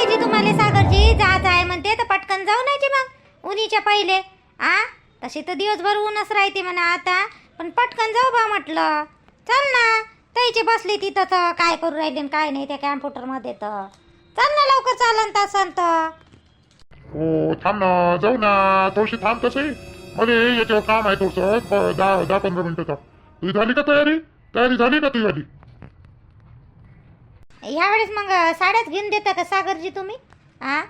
दिली तुम्हाला सागरजी जायचं आहे म्हणते तर पटकन जाऊ नाही मग उन्हीच्या पहिले. आ? तशी तर दिवसभर ऊनच राहते म्हणा आता. पण पटकन जाऊ बा म्हटलं. चल ना. त्याची बसली तिथं तर काय करू राहिली काय नाही त्या कॅम्प्युटरमध्ये तर. चल ना लवकर चालन तासन तर. हो थांब ना. जाऊ ना. थोडीशी थांब तसे मध्ये याच्यावर काम आहे थोडस. दहा दहा पंधरा मिनिटाचा. तुझी झाली का तयारी? तयारी झाली ना तुझी झाली यावेळेस मग साड्याच घेऊन देता का सागरजी तुम्ही? आ?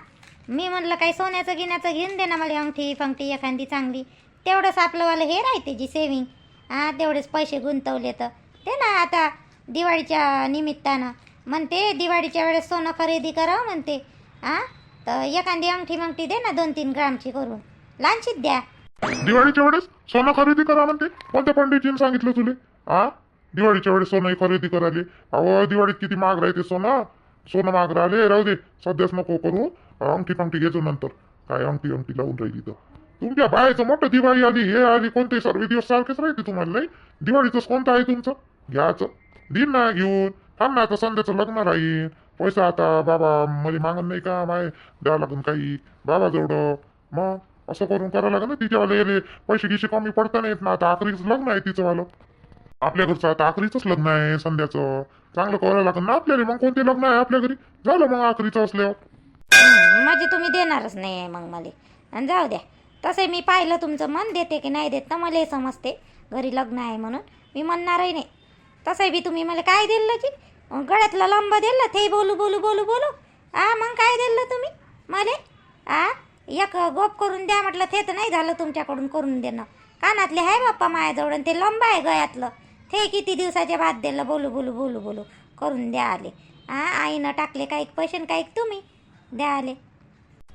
मी म्हणलं काही सोन्याचं गिन्याचं घेऊन दे ना मला अंगठी फंगठी एखादी चांगली. तेवढंच आपलंवालं हे राहते जी सेविंग हां तेवढेच पैसे गुंतवले तर. ते ना आता दिवाळीच्या निमित्तानं. म्हणते दिवाळीच्या वेळेस सोनं खरेदी करावं म्हणते. हां तर एखादी अंगठी मंगठी दे ना दोन तीन ग्रामची करून. लांचीत द्या. दिवाळीच्या वेळेस सोनं खरेदी करा म्हणते. कोणत्या पंडितजीने सांगितलं तुले? हा दिवाळीच्या वेळेस सोनं खरेदी करायले. अहो दिवाळीत किती महाग राहते सोनं. सोनं महाग राहिले राहू दे. सध्याच नको करू. अंगठी पंगठी घेतो नंतर. काय अंगठी अंगठी लावून राहिली तर. तुमच्या बायचं मोठं दिवाळी आली हे आली कोणते सर्व दिवस सारखेच राहते तुम्हाला नाही? दिवाळीचंच कोणतं आहे तुमचं? घ्यायचं. दिन ना घेऊन. थांब ना आता संध्याचं लग्न राहील. पैसा आता बाबा मध्ये मागत नाही का? माय द्यावं लागून काही. बाबा जेवढं. मग असं करून करावं लागेल ना तिच्यावाले पैसे गिसे कमी पडता नाहीत ना. आता आखरीच लग्न आहे तिचं वालं. आपल्या घरचं आता आखरीचंच लग्न आहे संध्याचं. चांगलं करावं लागेल ना आपल्याला मग कोणते लग्न आहे आपल्या घरी? झालं मग आखरीचं असल्यावर. हं, म्हणजे तुम्ही देणारच नाही आहे मग मला. आणि जाऊ द्या. तसे मी पाहिलं तुमचं मन देते की नाही देत तर मला समजते. घरी लग्न आहे म्हणून मी म्हणणारही नाही. तसंही बी तुम्ही मला काय दिलं की? गळ्यातला लंब दिलं ते बोलू बोलू बोलू बोलू. आ मग काय दिलं तुम्ही मला? आ एक गोप करून द्या म्हटलं ते तर नाही झालं तुमच्याकडून करून देणं. कानातले आहे बाप्पा माझ्याजवळ आणि ते लंब आहे गळ्यातलं. ते किती दिवसाच्या बाद दिलं बोलू बोलू बोलू बोलू. करून द्या आले. हा आईनं टाकले काही पैसे न काही तुम्ही द्या आले.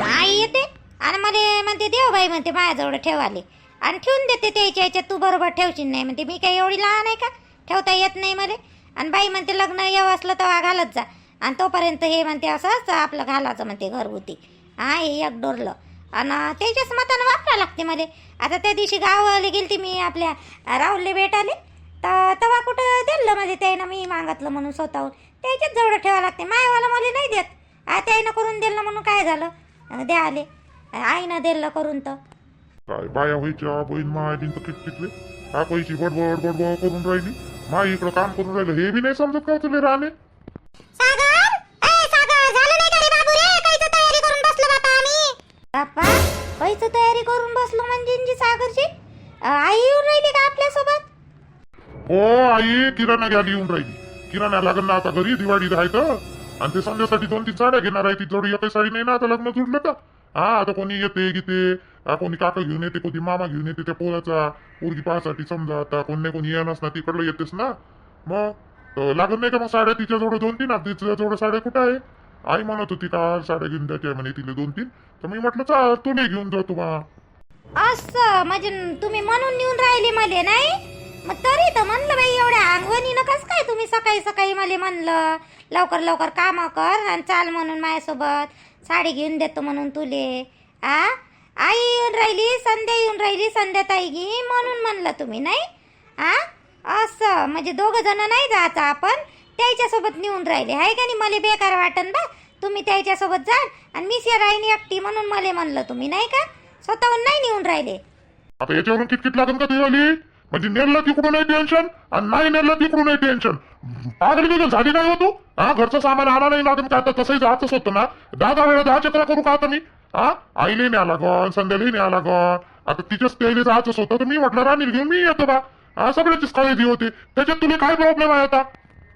आई येते? आणि मला म्हणते देव बाई म्हणते माझ्याजवळ ठेवाले. आणि ठेवून देते त्याच्या याच्यात तू बरोबर ठेवशील नाही म्हणते. मी काही एवढी लहान आहे का? ठेवता येत नाही मला. आणि बाई म्हणते लग्न येऊ असलं तेव्हा घालत जा. आणि तोपर्यंत हे म्हणते असंच आपलं घालायचं म्हणते घरगुती. हा हे एक डोरलं. आणि त्याच्याच मतानं वापरा लागते मला. आता त्या दिवशी गावाला गेलती मी आपल्या राहुलले भेटाले. तर तेव्हा कुठं दिलं? म्हणजे त्यानं मी मागितलं म्हणून स्वतःहून. त्याच्याच जवळ ठेवावं लागते. मायवाला मला नाही देत. आ त्याईनं करून दिलं म्हणून काय झालं? अं, द्या आले आईनं दिलं करून तर. काय बाया व्हायच्या? बहीण मायलीन तर किटकिटले हा पैशी बडबड बडबड करून राहिली? माई इकडं काम करून राहिलं. हे बी नाही समजत का तुले राहणे सागर! ए सागर! झालं नाही का रे बाबू रे काहीच तयारी करून बसलो बापा आम्ही? बापा काहीच तयारी करून बसलो म्हणजे जी सागरची? आई येऊन राहिली का आपल्यासोबत? हो आई किराणा घ्यायला येऊन राहिली. किराणा लागेल ना आता घरी दिवाळी राहायचं आणि ते संध्यासाठी दोन तीन साड्या घेणार आहे ती जोडी एकही साडी नाही ना आता लग्न जुडलं का हा आता कोणी येते गिते कोणी काका घेऊन येते कोणी मामा घेऊन येते त्या पोराचा. पोरगी पाहासाठी समजा आता कोण नाही कोणी येणार ना तिकडलं येतेस ना. मग? लागत नाही का मग साड्या तिच्या जोडं दोन तीन आता तिच्या जोडं साड्या कुठं आहे? आई म्हणत होती का साड्या घेऊन द्यायच्या म्हणे तिला दोन तीन तर मी म्हटलं चा तू नाही घेऊन जातो बा. असं म्हणजे तुम्ही म्हणून नेऊन राहिले मला नाही? मग तरी तर म्हणलं बाई एवढ्या अंगवणीनं कस काय तुम्ही सकाळी सकाळी मला म्हणलं लवकर लवकर कामं कर आणि चाल म्हणून माझ्यासोबत. साडी घेऊन देतो म्हणून तुले. आ? आई येऊन राहिली संध्या येऊन राहिली संध्याताई घे म्हणून म्हणलं तुम्ही नाही? आ? असं म्हणजे दोघं जण नाही जायचं आपण त्याच्यासोबत नेऊन राहिले. आहे का नाही मला बेकार वाटन बा. तुम्ही त्याच्यासोबत जा आणि मी राहिनी एकटी म्हणून मला म्हणलं तुम्ही नाही का? स्वतःहून नाही नेऊन राहिले. आता याच्यावरून किटकिट लागेल का तुम्ही म्हणजे नेलं तिकडून नाही टेन्शन आणि नाही नेलं तिकडून नाही टेन्शन पागल बिगल झाली नाही हो तू? हा घरचं सामान आणा नाही लागेल काय आता तसंही जातच होतं ना. दहा दहा वेळा दहा चक्रा करू का आता मी? हा? आईले न्या लागन संध्यालाही आला लागन. आता तिच्याच त्याला जायचंच होतं तर मी म्हटलं राणी घेऊन मी येतो बा. हा सगळ्याचीच काळजी होती. त्याच्यात तुला काय प्रॉब्लेम आहे आता?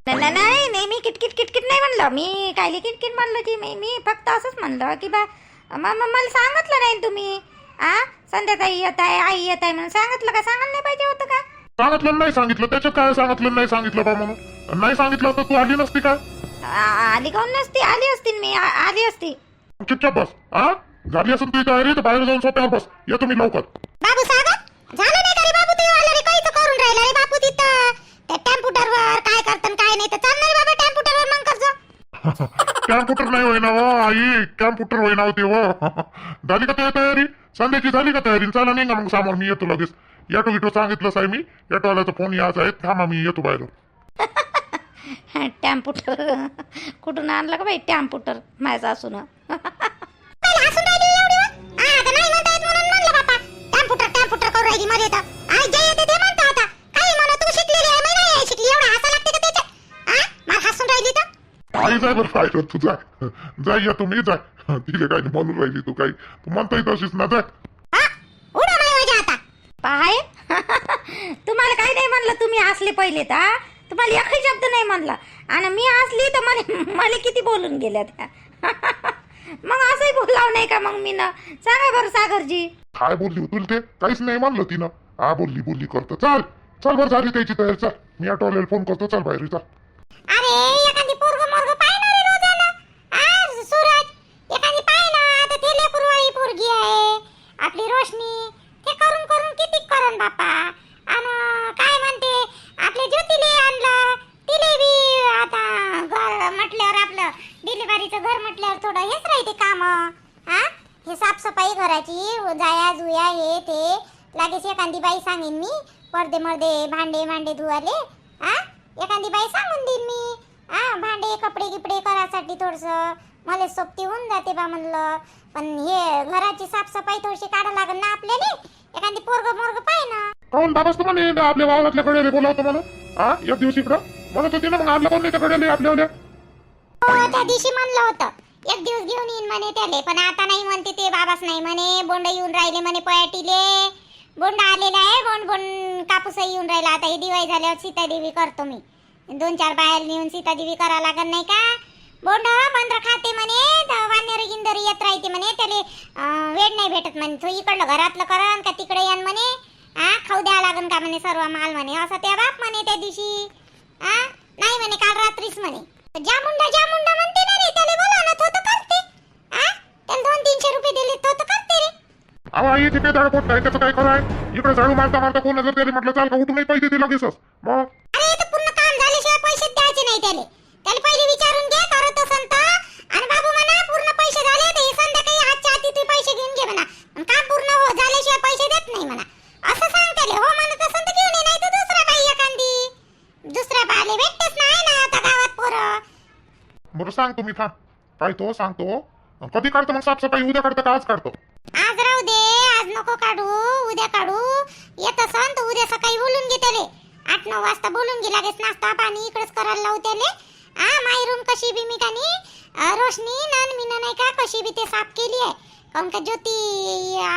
नाही नाही, नाही मी किटकिट किटकिट नाही म्हणलं. मी कायले किटकिट म्हणलं की मी मी फक्त असंच म्हणलं की बा मला सांगितलं नाही तुम्ही. आ संध्याताई येत आहे आई येत आहे म्हणून सांगितलं का? सांगायला नाही पाहिजे होतं का? सांगितलं नाही सांगितलं. त्याच्यात काय सांगितलं नाही सांगितलं बा म्हणून? नाही सांगितलं तर तू आली नसती आ- आली काऊन नसती? आली असती मी आ- आली असती. चुपचाप बस हा झाली असेल तुझी तयारी तर बाहेर जाऊन स्वतःवर बस. येतो मी लवकर. बाबू सागर झालं नाही का रे बाबू? ते आलं रे काहीच करून राहिलं रे बापू तिथं. त्या टॅम्पुटरवर काय करतं काय नाही तर चालणार बाबा टॅम्पुटरवर मग करजो. कॅम्प्युटर नाही होईना हो आई. कॅम्प्युटर होईना होते हो. झाली का तुझी तयारी? संध्याची झाली का तयारी? चला नाही मग समोर मी येतो लगेच. येतो विटो सांगितलं साहेब मी. येटोवाल्याचा फोन यायचा आहे. थांबा मी येतो बाहेर. टॅम्पुटर कुठून आणलं का बाई टॅम्पुटर माझ्या सासून. पहिले हसून राहिली एवढी वेळ. हा, आता नाही म्हणता येत म्हणून म्हणलं बापा. टॅम्पुटर, टॅम्पुटर करू राहिली मध्ये काय कर तू जाय जाय या तुम्ही जाय. तिला काही नाही म्हणून राहिली तू काही. तू म्हणतोय तशीच ना जाय. हा? उडा माझ्या आता. पाहाय. तुम्हाला काही नाही म्हणलं तुम्ही असले पहिले तर? तुम्हाला एकही शब्द नाही म्हणला. आणि मी असली तर मला मला किती बोलून गेल्या त्या. मग असंही बोलावं नाही का मग मी ना? सांगा बरं सागरजी. काय बोलली तुला ते? काहीच नाही म्हणलं तिनं. हा बोलली बोलली करतो. चल. चल बरं झाली त्याची तयारी. चल. मी ऑटोवाल्याला फोन करतो. चल बाहेर चल. अरे, एखादी पोरगं मोरगं पाय ना रे रोजानं. हा, सूरज, एखादी पाय ना. आता ते लेकरूवाळी पोरगी आहे. आपली रोशनी ते करून करून किती करण बापा आणि काय म्हणते आपल्या ज्योतीले आणलं तिले बी आता घर म्हटल्यावर आपलं डिलिव्हरीचं घर म्हटल्यावर थोडं हेच राहते काम हा हे साफसफाई घराची जाया जुया हे ते लागेच एखादी बाई सांगेन मी. पडदे मर्दे भांडे भांडे धुवाले. हा एखादी बाई सांगून देईन मी. हा भांडे कपडे गिपडे करासाठी थोडस. मला सोबती होऊन जाते बा म्हणलं. पण हे घराची साफसफाई थोडीशी काढा लागेल ना आपल्याला? एखादी पोरग मोरग पाय ना. काऊन बाबाच तर म्हणे? आपल्या वावरातल्या गड्याला बोलावतो म्हणून. हा एक दिवस इकडं. म्हणत होती ना मग आणलं कोण नाही आपल्या हो त्या दिवशी म्हणलं होतं. एक दिवस घेऊन येईन म्हणे त्याले. पण आता नाही म्हणते ते बाबाच नाही म्हणे. बोंड येऊन राहिले म्हणे पयाटीले. बोंड आलेला आहे बोंड बोंड कापूसही येऊन राहिला. आता हे दिवाळी झाल्यावर सीतादेवी करतो मी. दोन चार बाहेर नेऊन सीतादेवी करावं लागत नाही का? बोंड बंदर खाते म्हणे द- वानेर गिंदर येत राहते म्हणे त्याले वेळ नाही भेटत म्हणे. तो इकडलं घरातलं करन का तिकडे येन म्हणे हा खाऊ द्यावं लागन का म्हणे सर्व माल म्हणे. असं त्या बाप म्हणे त्या दिवशी हा नाही म्हणे काल रात्रीच म्हणे. ज्या मुंडा ज्या मुंडा म्हणते ना रे त्याला बोला ना तो तर करते. हा त्याला दोन तीनशे रुपये दिले तो तर करते रे. अहो आई ते काय झाड पोट आहे त्याचं काय खरं आहे? इकडे झाडू मारता मारता कोण जर त्याला म्हटलं चाल का उठून नाही पैसे दिला लागेच मग? अरे ते पूर्ण काम झाल्याशिवाय पैसे द्यायचे नाही त्याले. त्याला पहिले विचारून घे करत असन तर. आणि बाबू म्हणा पूर्ण पैसे झाले तर हे संध्याकाळी आजच्या आधी तू पैसे घेऊन घे म्हणा. काम पूर्ण हो झाल्याशिवाय पैसे देत नाही म्हणा. असं सांग त्याले. हो म्हणत असन तर घेऊन ये नाही तर दुसरा बाई एखादी. दुसऱ्या बाले भेटतेच नाही ना आता गावात पोरं. बरं सांगतो मी थांब. पाहतो सांगतो. कधी काढतो मग साफसफाई? उद्या काढतं का आज काढतो? दे आज नको काढू उद्या काढू. येत असन तर उद्या सकाळी बोलून घे त्याले. आठ नऊ वाजता बोलून घे लागेच नाश्ता पाणी इकडेच करायला लावू त्याले. हा माई रूम कशी बी मी कानी रोशनी नन मी नाही का कशी बी ते साफ केली आहे. काऊन का ज्योती आ,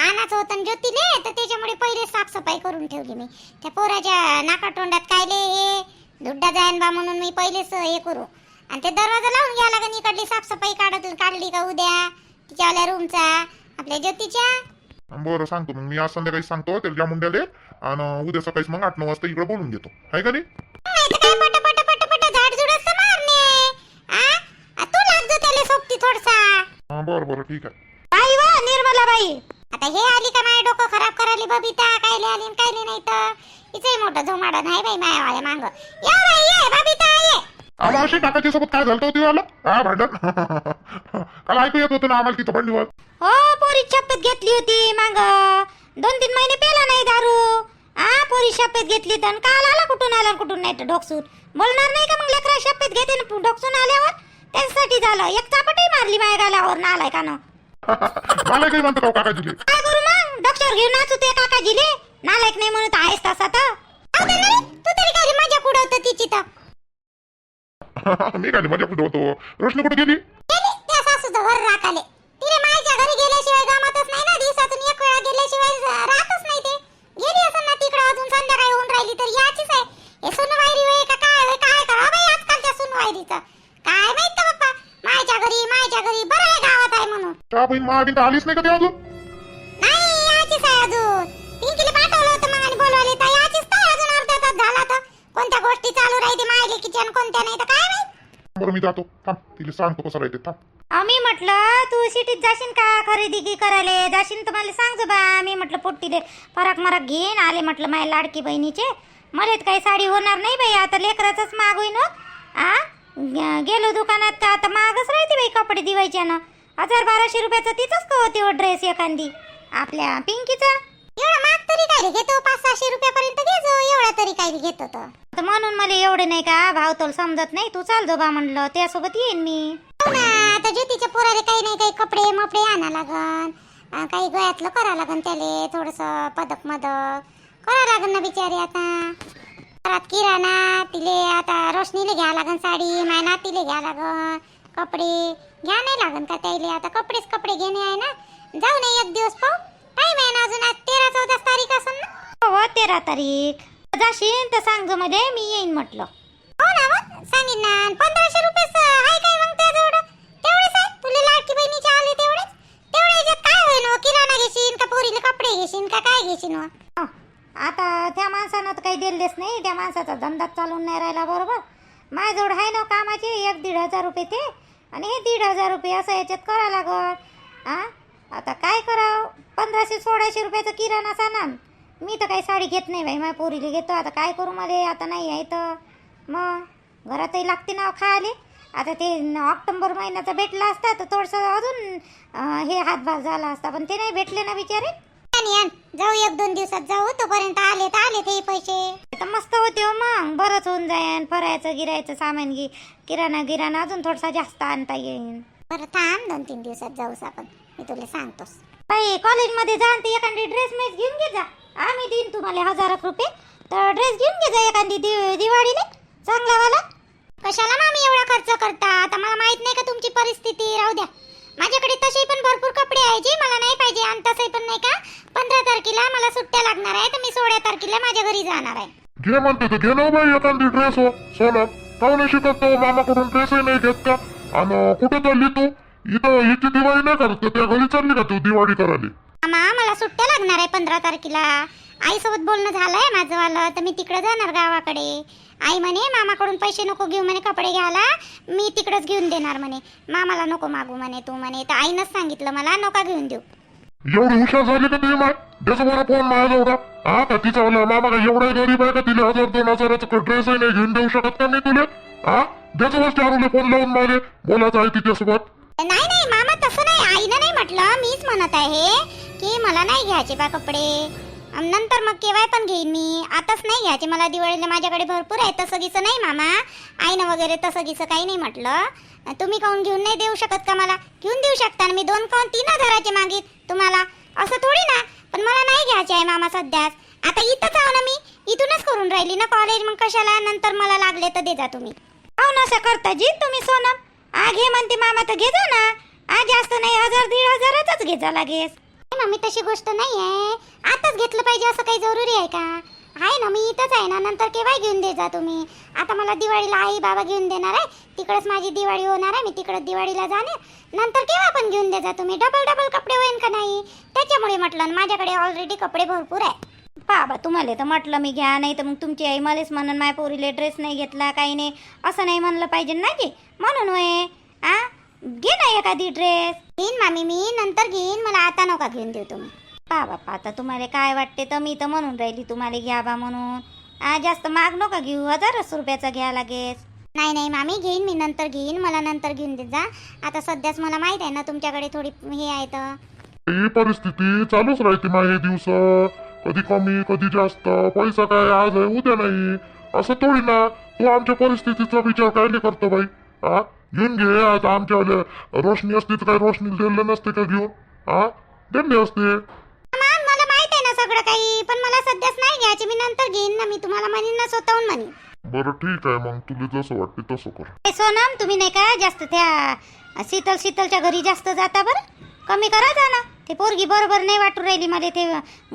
आणाचं होतं ज्योतीने ज्योतीले तर त्याच्यामुळे पहिले साफसफाई करून ठेवली मी. त्या पोराच्या नाकातोंडात कायले हे? धुड्डा जायन बा म्हणून मी पहिलेच हे करू. आणि ते दरवाजा लावून घ्या लागेल इकडली साफसफाई काढत काढली का उद्या? तिच्यावाल्या रूमचा आपल्या ज्योतीच्या? बरं सांगतो. मग मी आज संध्याकाळी सांगतो त्याला ज्या मुंड्याले आणि उद्या सकाळीच मग आठ नऊ वाजता इकडे बोलून घेतो. आहे का नाही नाही तर बरं बरं ठीक आहे. बाई वा निर्मला बाई आता हे आली का माझ्या डोकं खराब करायली बबिता? काय आली काय नाही तर? हिचंही मोठं झोमाडा नाही बाई मायावाल्या मांग. या बाई ये बबिता! आम्हाला अशी काकाच्या सोबत काय झालं होतं आलं? हा भांडण. काल ऐकू येत होतं ना आम्हाला तिथं भांडीवर. हो पोरी शपथ घेतली होती माग. दोन तीन महिने पेला नाही दारू. आ पोरी शपथ घेतली तर काल आला कुठून आला कुठून नाही तर डोकसून बोलणार नाही का मग लेकरा शपथ घेते ना डोकसून आल्यावर? त्याच्यासाठी झालं. एक चापटही मारली माझ्या गालावर. नालाय का ना? मला काही म्हणतो हो काकाजीले? काय करू मग? डॉक्टर घेऊन नाचू ते काकाजीले. नालायक नाही म्हणत आहेस तसा तर. ना तू तरी काय मजा कुठं तिची तर. मी काय मजा कुठं होतो. रोशनी कुठे गेली? गेली. त्या सासूचं घर राखाले तिने मायच्या घरी मायले किचन कोणत्या नाही तर काय माहीत? बरं मी जातो. थांब तिला सांगतो कसं राहते. थांब. आम्ही म्हटलं तू सिटीत जाशील का खरेदी की करायला? जाशील तर मला सांग बा मी म्हटलं पोट्टीले फराक मराक घेईन. आले म्हटलं माझ्या लाडकी बहिणीचे. मला काही साडी होणार नाही बाई. आता लेकराचंच माग होईन हो. आ? ग- गेलो दुकानात तर आता मागच राहते बाई कपडे दिवायच्या ना हजार बाराशे रुपयाचा तिचंच का होती ड्रेस एखादी. आपल्या पिंकीचा. एवढा माग तरी काय घेतो पाच सहाशे रुपयापर्यंत घेतो एवढा तरी काय घेतो तर म्हणून मला एवढे नाही का भाव तोल समजत नाही. तू चाल जो बा म्हणलं त्यासोबत येईन मी. हो ना आता ज्योतीच्या पोराले काही नाही काही कपडे मपडे आणा लागन. अं, काही गळ्यातलं करा लागन त्याले थोडस पदक मदक. करा लागन ना बिचारी आता. घरात किराणा तिले आता रोशनीले घ्या लागन साडी माय नातीले घ्या लागन कपडे. घ्या नाही लागन का त्याले आता कपडेच कपडे घेणे आहे ना. जाऊ नाही एक दिवस पाहू. टाईम आहे ना अजून आज तेरा चौदा तारीख असेल ना. हो तेरा तारीख. जाशील तर सांगमध्ये मी येईन म्हटलं. हो ना मग सांगेन ना. पंधराशे रुपये आहे काय मग त्याजवळ तेवढेच आहे. तुला लाडकी बहिणीचे आले तेवढेच? तेवढे याच्यात काय होईल हो? किराणा घेशील का पोरीला कपडे घेशील का काय घेशील हो? हं, आता त्या माणसानं तर काही दिलेच नाही. त्या माणसाचा धंदा चालून नाही राहिला बरोबर. माझ्याजवळ आहे ना कामाचे? एक दीड हजार रुपये ते. आणि हे दीड हजार रुपये असं याच्यात करा लागत आ? आता काय करावं? पंधराशे सोळाशे रुपयाचा किराणा सामान. मी तर काही साडी घेत नाही बाई माझ्या पोरीला घेतो. आता काय करू मला? आता नाही आहे तर. मग? घरातही लागते ना खायले. आता ते ऑक्टोबर महिन्याचा भेटला असता तर थोडंसं अजून हे हातभार झाला असता पण ते नाही भेटले ना बिचारे. जाऊ एक दोन दिवसात जाऊ. तोपर्यंत आले तर आले ते पैसे. तर मस्त होते हो मग. बरंच होऊन जाईन फरायचं गिरायचं सामान घे किराणा गिराणा अजून थोडासा जास्त आणता येईन. बरं थांब दोन तीन दिवसात जाऊस आपण. मी तुला सांगतोस. बाई कॉलेजमध्ये जा ते एखादी ड्रेस मेस घेऊन घे जा. आम्ही देईन तुम्हाला हजार रुपये. तर ड्रेस घेऊन घे जा एखादी दि- दिवाळीला. चांगलावाला. कशाला मामी एवढा खर्च करता? आता मला माहीत नाही का तुमची परिस्थिती. राहू द्या. माझ्याकडे तसे पण भरपूर कपडे आहे जे मला नाही पाहिजे आणि तसे पण नाही का? पंधरा तारखेला मला सुट्ट्या लागणार आहे तर मी सोळा तारखेला माझ्या घरी जाणार आहे. घे म्हणते तर घे ना बाई एखादी ड्रेस हो. सोनं काहून नाही शिकत तो मामाकडून ड्रेसही नाही घेत का? आणि कुठे चालली तू? इथं हिची दिवाळी नाही करत? त्या घरी चालली का तू दिवाळी करायला? मामा मला सुट्ट्या लागणार आहे पंधरा तारखेला. आईसोबत बोलणं झालंय माझं वालं तर मी तिकडे जाणार गावाकडे. आई म्हणे मामाकडून पैसे नको घेऊ म्हणे कपडे घ्यायला. मी तिकडच घेऊन देणार म्हणे. मामाला नको मागू म्हणे तू म्हणे. तर आईनंच सांगितलं मला नका घेऊन देऊ. एवढी हुशार झाली का तुम्ही माय? त्याचा बरं फोन माझ्याजवळ. हा का तिचा वाला? मामा का एवढा गरीब आहे का तिला? हजार दोन हजाराचा ड्रेसही नाही घेऊन देऊ शकत का मी तुला? हा? बस चारूले फोन लावून मागे. बोलायचं आहे तिच्यासोबत. नाही नाही मामा तसं नाही. आईनं नाही म्हटलं. मीच म्हणत आहे की मला नाही घ्यायचे बा कपडे. नंतर मग केव्हा पण घेईन मी. आताच नाही घ्यायचे मला दिवाळीला. माझ्याकडे भरपूर आहे. तसं गिसं नाही मामा. आईनं वगैरे तसं गिसं काही नाही म्हटलं. तुम्ही काऊन घेऊन नाही देऊ शकत का मला? घेऊन देऊ शकता. मी दोन काहून तीन हजाराचे मागित तुम्हाला. असं थोडी ना. पण मला नाही घ्यायचे आहे मामा सध्याच आता इथंच आहो ना मी. इथूनच करून राहिली ना कॉलेज. मग कशाला? नंतर मला लागले तर दे जा तुम्ही हो ना असं करता जी. तुम्ही सोनम आ घे म्हणते मामा तर घे जा ना. आ जास्त नाही हजार दीड हजाराचाच घे जा लागेस नाही मम्मी तशी गोष्ट नाही आहे आताच घेतलं पाहिजे असं काही जरुरी आहे का? आहे ना मी इथंच आहे ना नंतर केव्हा घेऊन दे जा तुम्ही? आता मला दिवाळीला आई बाबा घेऊन देणार आहे तिकडच माझी दिवाळी होणार आहे मी तिकडं दिवाळीला जाणार नंतर केव्हा पण घेऊन दे जा तुम्ही? डबल डबल कपडे होईन का नाही? त्याच्यामुळे म्हटलं माझ्याकडे ऑलरेडी कपडे भरपूर आहे बाबा तुम्हाला तर म्हटलं मी घ्या नाही तर मग तुमची आई मलाच म्हणून माझ्या पोरीले ड्रेस नाही घेतला काही नाही. असं नाही म्हणलं पाहिजे ना की? म्हणून होय. एखादी ड्रेस घेईन मामी मी नंतर घेईन. मला आता नका घेऊन देऊ तुम्ही. पा बापा आता तुम्हाला काय वाटते तर मी तर म्हणून राहिली तुम्हाला घ्या बा म्हणून. आ जास्त माग नका घेऊ. हजारच रुपयाचा घ्या लागेल नाही नाही मामी घेईन मी. नंतर घेईन. मला नंतर घेऊन देत जा. आता सध्याच मला माहीत आहे ना तुमच्याकडे थोडी हे आहे तर. ही परिस्थिती चालूच राहते मा हे दिवस. कधी कमी कधी जास्त. पैसा काय आज आहे उद्या नाही. असं थोडी ना. तू आमच्या परिस्थितीचा विचार काय नाही करतो बाई? हा घेऊन घे. आता आमच्या रोशनी असती तर काय रोशनी दिलं नसते का घेऊन? हा? दिले असते. मला माहीत आहे ना सगळं काही पण मला सध्याच नाही घ्यायचे. मी नंतर घेईन ना मी तुम्हाला म्हणीन ना स्वतःहून म्हणीन बरं ठीक आहे मग तुला जसं वाटते तसं कर. ए, सोनम तुम्ही नाही का जास्त त्या शीतल शीतलच्या घरी जास्त जाता बरं? कमी करा जा ना ते पोरगी बरोबर नाही वाटू राहिली मला ते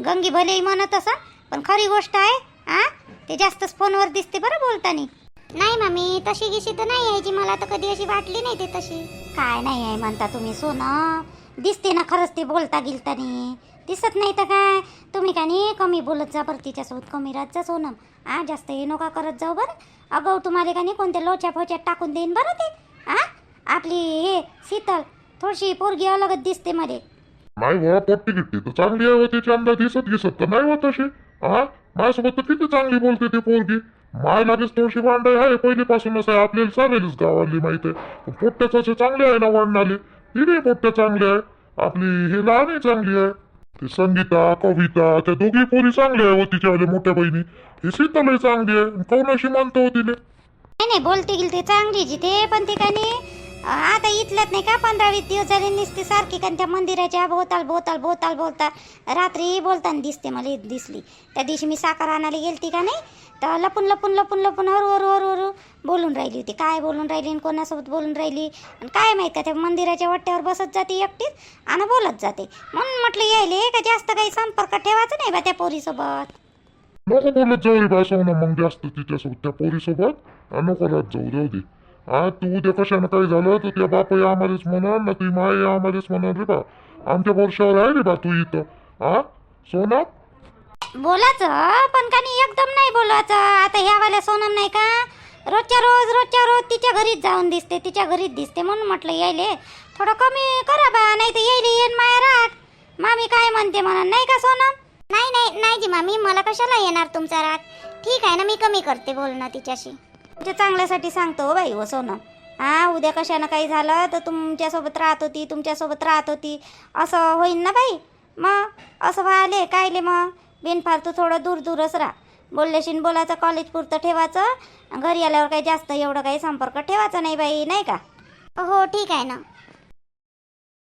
गंगी भलेही म्हणत असं पण खरी गोष्ट आहे आ ते जास्तच फोनवर दिसते बरं बोलतानी. नाही मामी तशी गिशी तर नाही यायची. मला तर कधी अशी वाटली नाही ती तशी. काय नाही आहे म्हणता तुम्ही सोनं. दिसते ना खरंच ते बोलता गिलतानी. दिसत नाही तर काय? तुम्ही का नाही कमी बोलत जा बरं तिच्यासोबत कमी राहत जा सोनम आ जास्त हे नका करत जाऊ बरं. अगं तुम्हाला का नाही कोणत्या लोच्या फोच्यात टाकून देईन बरं ते? आ? आपली हे शीतल थोडीशी पोरगी अलगच दिसते मध्ये नाही वा पोट्टी गिट्टी तर चांगली आहे हो व त्याची अंदा दिसत दिसत तर नाही होत तशी. हा माझ्यासोबत तर किती चांगली बोलते ती पोरगी. माय लागेच तुळशी वांडाई आहे पहिलीपासूनच आहे. आपल्याला चालेलच गावाली माहिती आहे. पण असे चांगले आहे ना वाढणाले ती नाही पोट्ट्या चांगले आहे. आपली हे लहानही चांगली आहे. ते संगीता कविता त्या दोघी पोरी चांगल्या आहे व तिच्या मोठ्या बहिणी. हे शीतलही चांगली आहे. काऊन अशी मानतो हो तिने नाही नाही बोलते गेली ते चांगली जिथे पण ते काय आता इथल्यात नाही का पंधरा वीस दिवस झाले नसते सारखी का त्या मंदिराच्या भोवताल भोवताल भोवताल भोवताल. रात्री बोलताना दिसते मला दिसली. त्या दिवशी मी साखर आणायला गेलती का नाही तर लपून लपून लपून लपून हरू हरू हरू हरू बोलून राहिली होती. काय बोलून राहिली आणि कोणासोबत बोलून राहिली? आणि काय माहीत का त्या मंदिराच्या वट्ट्यावर बसत जाते एकटीच आणि बोलत जाते. म्हणून म्हटलं यायले का जास्त काही संपर्क ठेवायचा नाही बा त्या पोरीसोबत? नको बोलत जाऊ रे बा मग जास्त तिच्यासोबत त्या पोरीसोबत. आ, नको राहत जाऊ जाऊ दे. आ तू उद्या कशानं काय झालं तर त्या बाप आम्हालाच म्हणाल ना तुझी माय आम्हालाच म्हणाल रे बा. आमच्या वर्षावर आहे रे बा तू इथं. हा सोना? बोलायचं पण का नाही एकदम नाही बोलायचं आता ह्या वाल्या सोनम नाही का रोजच्या रोज रोजच्या रोज तिच्या घरीच जाऊन दिसते तिच्या घरीच दिसते म्हणून म्हटलं यायले थोडं कमी करा बा नाही तर येईल येईन माया राग. मामी काय म्हणते म्हणा नाही का सोनम? नाही नाही नाही जी मामी मला कशाला येणार तुमचा राग? ठीक आहे ना मी कमी करते बोलणं तिच्याशी. तुमच्या चांगल्यासाठी सांगतो हो बाई हो सोनम. हा उद्या कशानं काही झालं तर तुमच्यासोबत राहत होती तुमच्यासोबत राहत होती. असं होईन ना बाई मग? असं व्हायले कायले मग? बिनफालतू थोडं दूर दूरच राहा. बोललेशीन बोलायचं कॉलेज पुरतं ठेवायचं घरी आल्यावर काही जास्त एवढं काही संपर्क ठेवायचा नाही बाई नाही का? हो ठीक आहे ना.